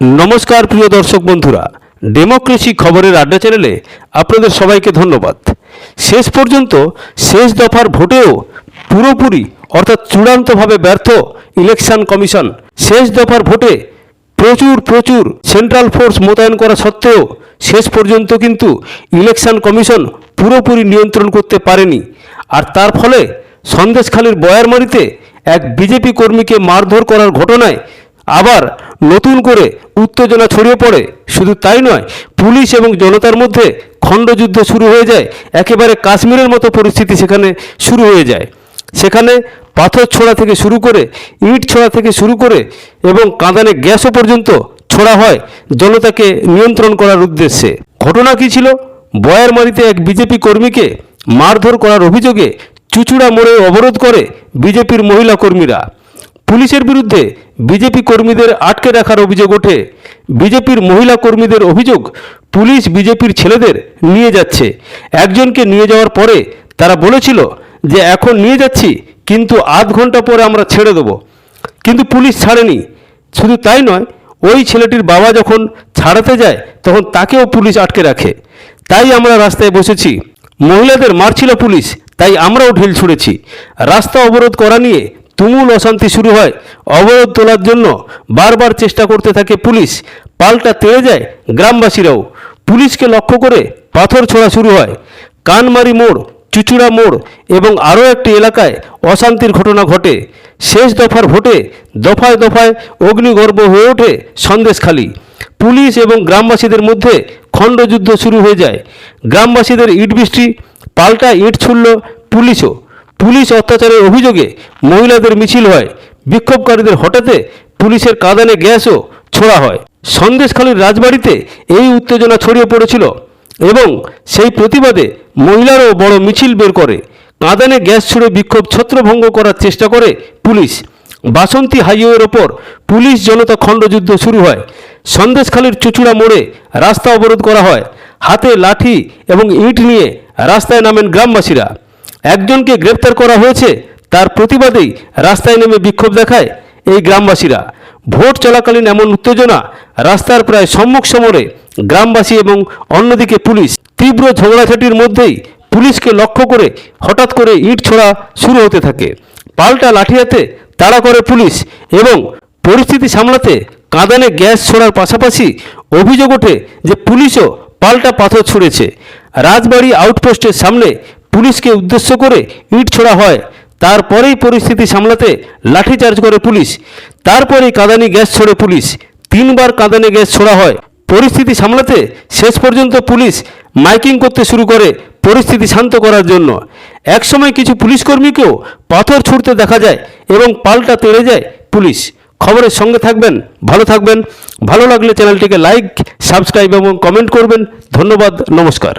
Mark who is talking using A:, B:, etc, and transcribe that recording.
A: নমস্কার, প্রিয় দর্শক বন্ধুরা। ডেমোক্রেসি খবরের আড্ডা চ্যানেলে আপনাদের সবাইকে ধন্যবাদ। শেষ পর্যন্ত শেষ দফার ভোটেও পুরোপুরি, অর্থাৎ চূড়ান্তভাবে ব্যর্থ ইলেকশন কমিশন। শেষ দফার ভোটে প্রচুর প্রচুর সেন্ট্রাল ফোর্স মোতায়েন করা সত্ত্বেও শেষ পর্যন্ত কিন্তু ইলেকশন কমিশন পুরোপুরি নিয়ন্ত্রণ করতে পারেনি। আর তার ফলে সন্দেশখালীর বয়ারমারিতে এক বিজেপি কর্মীকে মারধর করার ঘটনায় আবার নতুন করে উত্তেজনা ছড়িয়ে পড়ে। শুধু তাই নয়, পুলিশ এবং জনতার মধ্যে খণ্ডযুদ্ধ শুরু হয়ে যায়। একেবারে কাশ্মীরের মতো পরিস্থিতি সেখানে শুরু হয়ে যায়। সেখানে পাথর ছোড়া থেকে শুরু করে, ইট ছোড়া থেকে শুরু করে এবং কাঁদানে গ্যাসও পর্যন্ত ছোড়া হয় জনতাকে নিয়ন্ত্রণ করার উদ্দেশ্যে। ঘটনা কী ছিল? বয়ারমারিতে এক বিজেপি কর্মীকে মারধর করার অভিযোগে চুচুড়া মোড়ে অবরোধ করে বিজেপির মহিলা কর্মীরা। পুলিশের বিরুদ্ধে বিজেপি কর্মীদের আটকে রাখার অভিযোগ ওঠে। বিজেপির মহিলা কর্মীদের অভিযোগ পুলিশ বিজেপির ছেলেদের নিয়ে যাচ্ছে। একজনকে নিয়ে যাওয়ার পরে তারা বলেছিল যে, এখন নিয়ে যাচ্ছি, কিন্তু আধ ঘণ্টা পরে আমরা ছেড়ে দেবো। কিন্তু পুলিশ ছাড়েনি। শুধু তাই নয়, ওই ছেলেটির বাবা যখন ছাড়াতে যায়, তখন তাকেও পুলিশ আটকে রাখে। তাই আমরা রাস্তায় বসেছি। মহিলাদের মারছিল পুলিশ, তাই আমরাও ঢিল ছুঁড়েছি। রাস্তা অবরোধ করা নিয়ে তুমুল অশান্তি শুরু হয়। অবরোধ তোলার জন্য বারবার চেষ্টা করতে থাকে পুলিশ। পাল্টা তেড়ে যায় গ্রামবাসীরাও। পুলিশকে লক্ষ্য করে পাথর ছোড়া শুরু হয়। কানমারি মোড়, চুচুড়া মোড় এবং আরও একটি এলাকায় অশান্তির ঘটনা ঘটে। শেষ দফার ভোটে দফায় দফায় অগ্নিগর্ভ হয়ে ওঠে সন্দেশখালী। পুলিশ এবং গ্রামবাসীদের মধ্যে খণ্ডযুদ্ধ শুরু হয়ে যায়। গ্রামবাসীদের ইট বৃষ্টি, পাল্টা ইট ছুড়ল পুলিশও। পুলিশ অত্যাচারের অভিযোগে মহিলাদের মিছিল হয়। বিক্ষোভকারীদের হঠাতে পুলিশের কাঁদানে গ্যাসও ছোড়া হয়। সন্দেশখালীর রাজবাড়িতে এই উত্তেজনা ছড়িয়ে পড়েছিল এবং সেই প্রতিবাদে মহিলারাও বড় মিছিল বের করে। কাঁদানে গ্যাস ছুড়ে বিক্ষোভ ছত্রভঙ্গ করার চেষ্টা করে পুলিশ। বাসন্তী হাইওয়ের ওপর পুলিশ জনতা খণ্ডযুদ্ধ শুরু হয়। সন্দেশখালীর চুচুড়া মোড়ে রাস্তা অবরোধ করা হয়। হাতে লাঠি এবং ইট নিয়ে রাস্তায় নামেন গ্রামবাসীরা। একজনকে গ্রেপ্তার করা হয়েছে, তার প্রতিবাদেই রাস্তায় নেমে বিক্ষোভ দেখায় এই গ্রামবাসীরা। ভোট চলাকালীন এমন উত্তেজনা রাস্তার প্রায় সম্মুখ সমরে গ্রামবাসী এবং অন্যদিকে পুলিশ তীব্র ঝগড়াঝাটির মধ্যেই পুলিশকে লক্ষ্য করে হঠাৎ করে ইট ছোড়া শুরু হতে থাকে। পাল্টা লাঠি হাতে তাড়া করে পুলিশ এবং পরিস্থিতি সামলাতে কাঁদানে গ্যাস ছোড়ার পাশাপাশি অভিযোগ ওঠে যে পুলিশও পাল্টা পাথর ছুঁড়েছে। রাজবাড়ি আউটপোস্টের সামনে পুলিশকে উদ্দেশ্য করে ইট ছোড়া হয়। তারপরেই পরিস্থিতি সামলাতে লাঠিচার্জ করে পুলিশ। তারপরেই কাঁদানি গ্যাস ছোড়ে পুলিশ। তিনবার কাঁদানে গ্যাস ছোড়া হয়। পরিস্থিতি সামলাতে শেষ পর্যন্ত পুলিশ মাইকিং করতে শুরু করে পরিস্থিতি শান্ত করার জন্য। একসময় কিছু পুলিশ কর্মীকেও পাথর ছুঁড়তে দেখা যায় এবং পাল্টা তেড়ে যায় পুলিশ। খবরের সঙ্গে থাকবেন, ভালো থাকবেন। ভালো লাগলে চ্যানেলটিকে লাইক, সাবস্ক্রাইব এবং কমেন্ট করবেন। ধন্যবাদ, নমস্কার।